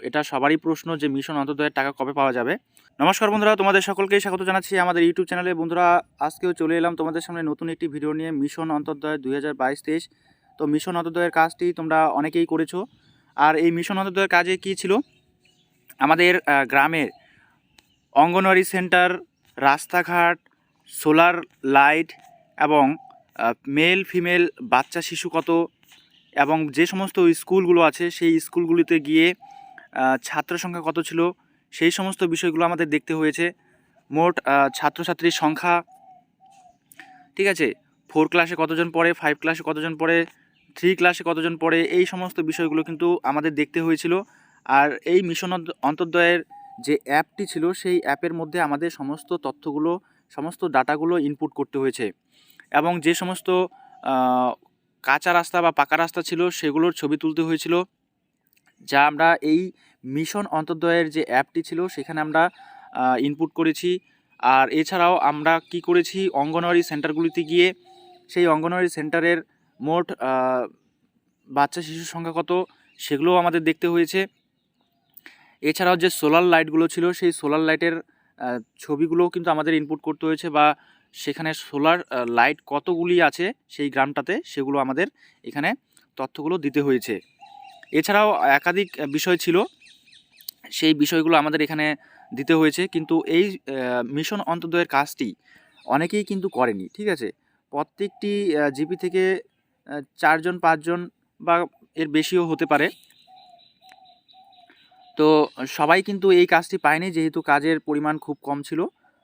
এটা সবারই প্রশ্ন যে মিশন অন্তর্দয়ের টাকা কবে পাওয়া যাবে। নমস্কার বন্ধুরা, তোমাদের সকলকেই স্বাগত জানাচ্ছি আমাদের ইউটিউব চ্যানেলে। বন্ধুরা, আজকেও চলে এলাম তোমাদের সামনে নতুন একটি ভিডিও নিয়ে মিশন অন্তর্দয় দুই হাজার বাইশ তেইশ। তো মিশন অন্তর্দয়ের কাজটি তোমরা অনেকেই করেছ। আর এই মিশন অন্তর্দয়ের কাজে কি ছিল? আমাদের গ্রামের অঙ্গনওয়াড়ি সেন্টার, রাস্তাঘাট, সোলার লাইট এবং মেল, ফিমেল, বাচ্চা, শিশু কত এবং যে সমস্ত স্কুলগুলো আছে, সেই স্কুলগুলিতে গিয়ে ছাত্র সংখ্যা কত ছিল? সেই সমস্ত বিষয়গুলো আমাদের দেখতে হয়েছে। মোট ছাত্রছাত্রীর সংখ্যা, ঠিক আছে? ফোর ক্লাসে কতজন পড়ে ফাইভ ক্লাসে কতজন পড়ে থ্রি ক্লাসে কতজন পড়ে, এই সমস্ত বিষয়গুলো কিন্তু আমাদের দেখতে হয়েছিল। আর এই মিশন অন্ত- অন্তর্দয়ের যে অ্যাপটি ছিল, সেই অ্যাপের মধ্যে আমাদের সমস্ত তথ্যগুলো, সমস্ত ডাটাগুলো ইনপুট করতে হয়েছে। এবং যে সমস্ত কাঁচা রাস্তা বা পাকা রাস্তা ছিল, সেগুলোর ছবি তুলতে হয়েছিল। যা আমরা এই মিশন অন্তর্দয়ের যে অ্যাপটি ছিল, সেখানে আমরা ইনপুট করেছি। আর এছাড়াও আমরা কি করেছি? অঙ্গনওয়াড়ি সেন্টারগুলিতে গিয়ে সেই অঙ্গনওয়াড়ি সেন্টারের মোট বাচ্চা শিশুর সংখ্যা কত, সেগুলোও আমাদের দেখতে হয়েছে। এছাড়াও যে সোলার লাইটগুলো ছিল, সেই সোলার লাইটের ছবিগুলোও কিন্তু আমাদের ইনপুট করতে হয়েছে বা সেখানে সোলার লাইট কতগুলি আছে সেই গ্রামটাতে, সেগুলো আমাদের এখানে তথ্যগুলো দিতে হয়েছে। এছাড়াও একাধিক বিষয় ছিল। সেই বিষয়গুলো আমাদের এখানে দিতে হয়েছে। কিন্তু এই মিশন অন্তর্দয়ের কাজটি অনেকেই কিন্তু করেনি, ঠিক আছে? প্রত্যেকটি জিপি থেকে চারজন, পাঁচজন বা এর বেশিও হতে পারে। তো সবাই কিন্তু এই কাজটি পায়নি, যেহেতু কাজের পরিমাণ খুব কম ছিল,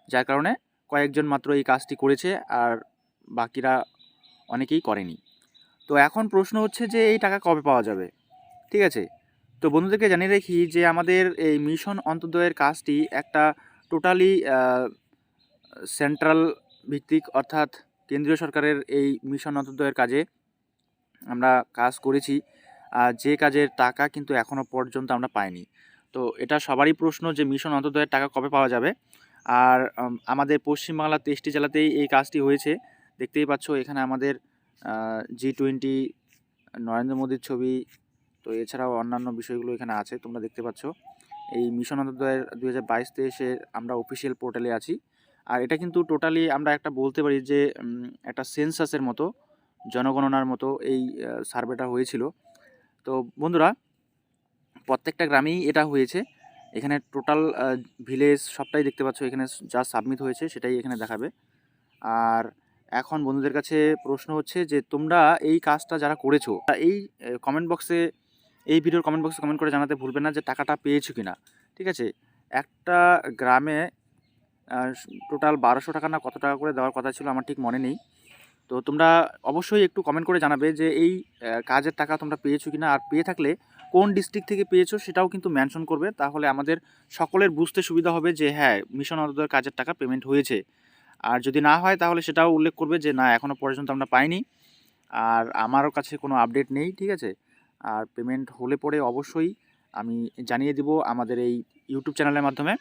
যার কারণে কয়েকজন মাত্র এই কাজটি করেছে আর বাকিরা অনেকেই করেনি। তো এখন প্রশ্ন হচ্ছে যে এই টাকা কবে পাওয়া যাবে? ঠিক আছে? তো বন্ধুদেরকে জানিয়ে রাখি যে আমাদের এই মিশন অন্তর্দয়ের কাজটি একটা টোটালি সেন্ট্রাল ভিত্তিক অর্থাৎ কেন্দ্রীয় সরকারের এই মিশন অন্তর্দয়ের কাজে আমরা কাজ করেছি। আর যে কাজের টাকা কিন্তু এখনও পর্যন্ত আমরা পাইনি। তো এটা সবারই প্রশ্ন যে মিশন অন্তর্দয়ের টাকা কবে পাওয়া যাবে? আর আমাদের পশ্চিমবাংলার তেইশটি জেলাতেই এই কাজটি হয়েছে। দেখতেই পাচ্ছ এখানে আমাদের জি টোয়েন্টি, নরেন্দ্র মোদীর ছবি তো এছাড়াও অন্যান্য বিষয়গুলো এখানে আছে, তোমরা দেখতে পাচ্ছ। এই মিশন অন্তর্দয়ের দুই হাজার বাইশ তেইশের আমরা অফিসিয়াল পোর্টালে আছি। আর এটা কিন্তু টোটালি আমরা একটা বলতে পারি যে একটা সেন্সাসের মতো, জনগণনার মতো এই সার্ভেটা হয়েছিল। তো বন্ধুরা, প্রত্যেকটা গ্রামেই এটা হয়েছে। এখানে টোটাল ভিলেজ সবটাই দেখতে পাচ্ছ, এখানে যা সাবমিট হয়েছে সেটাই এখানে দেখাবে। আর এখন বন্ধুদের কাছে প্রশ্ন হচ্ছে যে, তোমরা এই কাজটা যারা করেছ, এই কমেন্ট বক্সে এই ভিডিওর কমেন্ট বক্সে কমেন্ট করে জানাতে ভুলবে না যে টাকাটা পেয়েছ কিনা। ঠিক আছে? একটা গ্রামে টোটাল বারোশো টাকা না কত টাকা করে দেওয়ার কথা ছিল আমার ঠিক মনে নেই। তো তোমরা অবশ্যই একটু কমেন্ট করে জানাবে যে এই কাজের টাকা তোমরা পেয়েছ কিনা। আর পেয়ে থাকলে কোন ডিস্ট্রিক্ট থেকে পেয়েছ সেটাও কিন্তু মেনশন করবে। তাহলে আমাদের সকলের বুঝতে সুবিধা হবে যে হ্যাঁ মিশন অন্তর্দয়ের কাজের টাকা পেমেন্ট হয়েছে। আর যদি না হয় তাহলে সেটাও উল্লেখ করবে যে না এখনও পর্যন্ত আমরা পাইনি। আর আমারও কাছে কোনো আপডেট নেই, ঠিক আছে? আর পেমেন্ট হলে পরে অবশ্যই আমি জানিয়ে দিব আমাদের এই ইউটিউব চ্যানেলের মাধ্যমে।